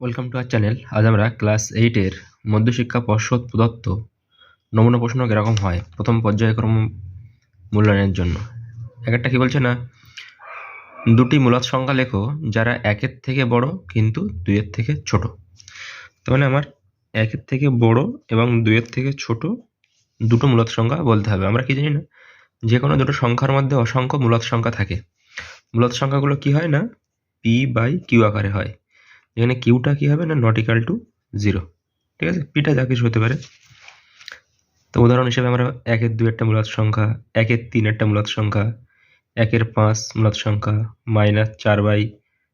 Welcome to R channel আজ আমরা class এইটের মধ্যশিক্ষা পর্ষদ প্রদত্ত নমুনা প্রশ্ন কীরকম হয়? প্রথম পর্যায়ক্রম মূল্যায়নের জন্য। এক একটা কী বলছে না? দুটি মূলত সংখ্যা লেখো, যারা একের থেকে বড় কিন্তু দুইয়ের থেকে ছোট। তার মানে আমার একের থেকে বড় এবং দুইয়ের থেকে ছোট দুটো মূলত সংখ্যা বলতে হবে। আমরা কি জানি না? যে কোনো দুটো সংখ্যার মধ্যে অসংখ্য মূলত সংখ্যা থাকে। মূলত সংখ্যাগুলো কি হয় না? পি বাই কিউ আকারে হয়। এখানে কিউটা কি হবে না নট ইকাল টু জিরো ঠিক আছে? পিটা যা কিছু হতে পারে। তো উদাহরণ হিসেবে আমরা একের দুই একটা মূলত সংখ্যা, একের তিন একটা মূলত সংখ্যা, একের পাঁচ মূলত সংখ্যা মাইনাস চার বাই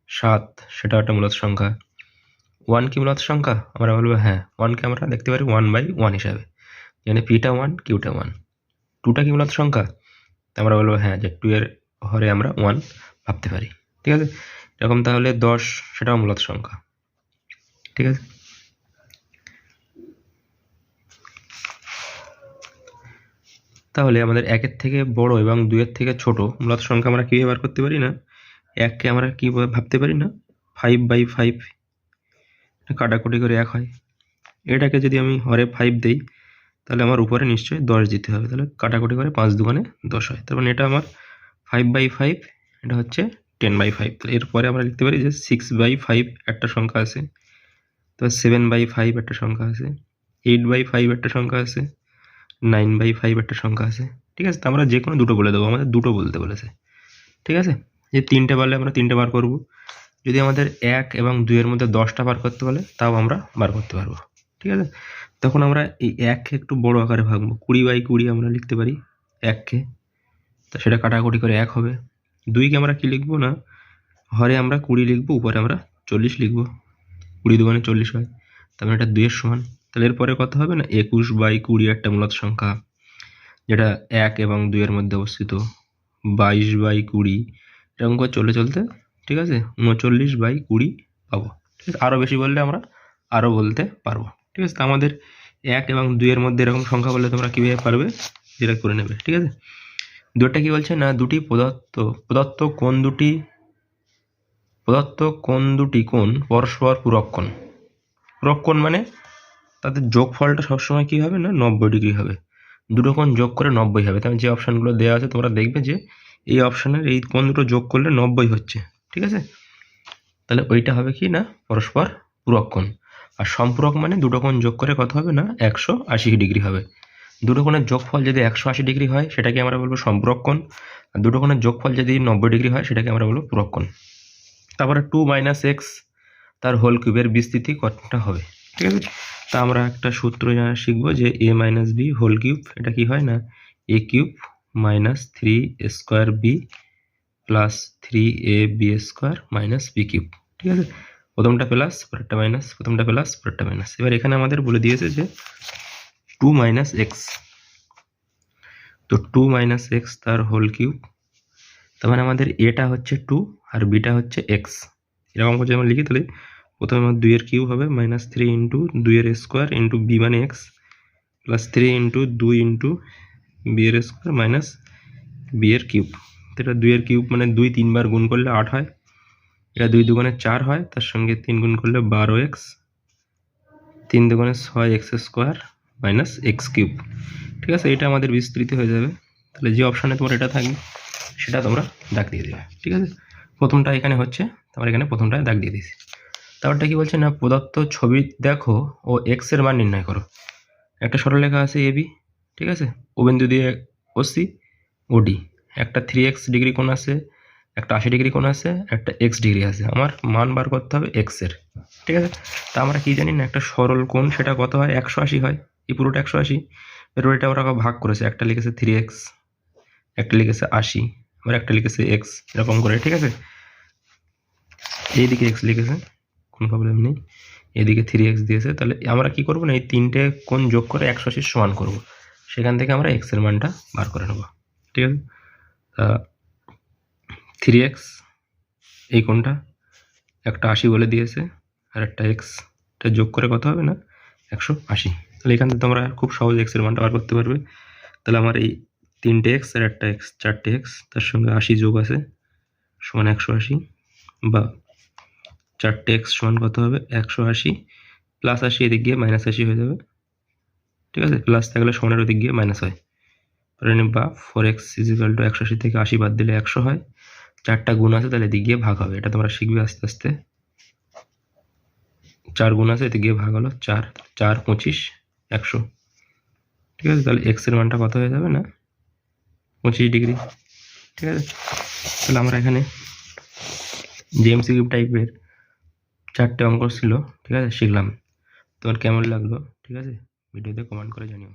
সাত সেটাও একটা মূলত সংখ্যা। ওয়ান কি মূলত সংখ্যা? আমরা বলব হ্যাঁ ওয়ানকে আমরা দেখতে পারি ওয়ান বাই ওয়ান হিসাবে। যেখানে পিটা ওয়ান কিউটা ওয়ান টুটা কি মূলত সংখ্যা? আমরা বলব হ্যাঁ যে টু এর হরে আমরা ওয়ান ভাবতে পারি। ঠিক আছে? এরকম তাহলে দশ, সেটাও মূলত সংখ্যা। ঠিক আছে? তাহলে আমাদের একের থেকে বড় এবং দুইয়ের থেকে ছোট মূলত সংখ্যা আমরা কী ব্যবহার করতে পারি না? এককে আমরা কী ভাবতে পারি না? ফাইভ বাই ফাইভ কাটাকুটি করে এক হয়। এটাকে যদি আমি হরে ফাইভ দেই, তাহলে আমার উপরে নিশ্চয়ই দশ দিতে হবে। তাহলে কাটাকুটি করে পাঁচ দুগুণে দশ হয়। তার মানে এটা আমার ফাইভ বাই ফাইভ এটা হচ্ছে টেন বাই ফাইভ। তাহলে এরপরে আমরা লিখতে পারি যে সিক্স বাই ফাইভ একটা সংখ্যা আছে। তো সেভেন বাই ফাইভ একটা সংখ্যা আছে। এইট বাই ফাইভ একটা সংখ্যা আছে। নাইন বাই ফাইভ একটা সংখ্যা আছে। ঠিক আছে? তো আমরা যে কোনো দুটো বলে দেবো। আমাদের দুটো বলতে বলেছে। ঠিক আছে? যে তিনটে পারলে আমরা তিনটে বার করব। যদি আমাদের এক এবং দুইয়ের মধ্যে দশটা বার করতে বলে তাও আমরা বার করতে পারব। ঠিক আছে? তখন আমরা এই এককে একটু বড় আকারে ভাগবো কুড়ি বাই কুড়ি আমরা লিখতে পারি এককে তো সেটা কাটাকুটি করে এক হবে। দুইকে আমরা কি লিখব না? হরে আমরা কুড়ি লিখব, উপরে আমরা চল্লিশ লিখব। কুড়ি দোকানে চল্লিশ হয় তারপরে এটা দুইয়ের সমান। তাহলে এরপরে কত হবে না? একুশ বাই কুড়ি একটা মূলত সংখ্যা, যেটা এক এবং দুইয়ের মধ্যে অবস্থিত। বাইশ বাই কুড়ি, এরকম করে চলে চলতে, ঠিক আছে? উনচল্লিশ বাই কুড়ি পাবো। ঠিক আছে? আরও বেশি বললে আমরা আরও বলতে পারব। ঠিক আছে? তো আমাদের এক এবং দুইয়ের মধ্যে এরকম সংখ্যা বললে তোমরা কীভাবে পারবে? যেটা করে নেবে, ঠিক আছে? দুটা কি বলছে? না, দুটি প্রদত্ত প্রদত্ত কোন দুটি, প্রদত্ত কোন দুটি কোণ পরস্পর পূরক কোণ? পূরক কোণ মানে তাদের যোগফলটা সবসময় কী হবে না? নব্বই ডিগ্রি হবে। দুটো কোণ যোগ করে নব্বই হবে। তাহলে যে অপশানগুলো দেওয়া আছে, তোমরা দেখবে যে এই অপশানের এই কোণ দুটো যোগ করলে নব্বই হচ্ছে। ঠিক আছে? তাহলে ওইটা হবে কি না? পরস্পর পূরক কোণ। আর সম্পূরক মানে দুটো কোণ যোগ করে কত হবে না? একশো আশি ডিগ্রি হবে। দুটো কোণের যোগফল যদি একশো আশি ডিগ্রি হয় সেটাকে আমরা বলব সম্পূরক কোণ আর দুটো কোণের যোগফল যদি নব্বই ডিগ্রি হয় সেটাকে আমরা বলব পূরক কোণ তারপরে টু মাইনাস এক্স তার হোল কিউবের বিস্তৃতি কতটা হবে? ঠিক আছে। তা আমরা একটা সূত্র জানা শিখব যে a minus b whole cube এটা কি হয় না? A cube minus three square b plus three a b square minus b cube. ঠিক আছে? প্রথমটা প্লাস পরেরটা মাইনাস প্রথমটা প্লাস পরেরটা মাইনাস। এবার এখানে আমাদের বলে দিয়েছে যে টু মাইনাস এক্স তো টু মাইনাস এক্স তার হোল কিউব তার মানে আমাদের এটা হচ্ছে টু আর বিটা হচ্ছে এক্স এরকম করে আমরা লিখি, তাহলে প্রথমে আমার দুইয়ের কিউব হবে মাইনাস থ্রি ইন্টু দুইয়ের স্কোয়ার ইন্টু বি মানে এক্স প্লাস থ্রি ইন্টু দুই ইন্টু বি এর স্কোয়ার মাইনাস বি এর কিউব এটা দুইয়ের কিউব মানে দুই তিনবার গুণ করলে আট হয়। এটা দুই দুগুণে চার হয়, তার সঙ্গে তিন গুণ করলে বারো এক্স তিন দুগুণে ছয় x square minus x cube ঠিক আছে? এটা আমাদের বিস্তৃতি হয়ে যাবে। তাহলে যে অপশানে তোমার এটা থাকবে, সেটা তোমরা দাগ দিয়ে দেবে। ঠিক আছে? প্রথমটা এখানে হচ্ছে, তোমার এখানে প্রথমটায় দাগ দিয়ে দিয়েছি। তারপরটা কি বলছে না? প্রদত্ত ছবি দেখো ও এক্সের মান নির্ণয় করো। একটা সরলরেখা আছে এ বি ঠিক আছে? ও বিন্দু দিয়ে ওসি ও ডি একটা থ্রি এক্স ডিগ্রি কোণ আছে, একটা আশি ডিগ্রি কোণ আছে, একটা এক্স ডিগ্রি আছে। আমার মান বার করতে হবে এক্সের ঠিক আছে? তা আমরা কি জানি না? একটা সরল কোণ, সেটা কত হয়? একশো আশি হয়। এই পুরোটা একশো আশি? এর এটা ওরা ভাগ করেছে, একটা লিখেছে থ্রি এক্স একটা লিখেছে আশি, আবার একটা লিখেছে এক্স এরকম করে, ঠিক আছে? এইদিকে এক্স লিখেছে, কোনো প্রবলেম নেই। এদিকে থ্রি এক্স দিয়েছে, তাহলে আমরা কি করব না, এই তিনটে কোন যোগ করে একশো আশির সমান করব। সেখান থেকে আমরা এক্সের মানটা বার করে নেব, ঠিক আছে? তা থ্রি এক্স এই কোনটা একটা আশি বলে দিয়েছে, আর একটা এক্সটা যোগ করে কত হবে না? একশো আশি। তাহলে এখান থেকে তোমরা খুব সহজ এক্সের মানটা বার করতে পারবে। তাহলে আমার এই তিনটে এক্স আর একটা এক্স চারটে এক্স তার সঙ্গে আশি যোগ আছে, সমান একশো আশি, বা চারটে এক্স সমান কত হবে? একশো আশি প্লাস আশি এদিক গিয়ে মাইনাস আশি হয়ে যাবে। ঠিক আছে? প্লাস থাকলে সমানের ওদিক গিয়ে মাইনাস হয়। ধরে বা ফোর এক্স ইজিক্যাল টু একশো আশি থেকে আশি বাদ দিলে একশো হয়। চারটা গুণ আছে, তাহলে এদিক গিয়ে ভাগ হবে। এটা তোমরা শিখবে আস্তে আস্তে। চার গুণ আছে, এদিক গিয়ে ভাগ হলো চার চার পঁচিশ। একশো। ঠিক আছে, তাহলে এক্সের মানটা কত হয়ে যাবে না? পঁচিশ ডিগ্রি। ঠিক আছে? তাহলে আমরা এখানে জেএমসিকিউ টাইপের চারটে অঙ্ক ছিল, ঠিক আছে, শিখলাম। তোমার কেমন লাগল? ঠিক আছে? ভিডিওতে কমেন্ট করে জানিও।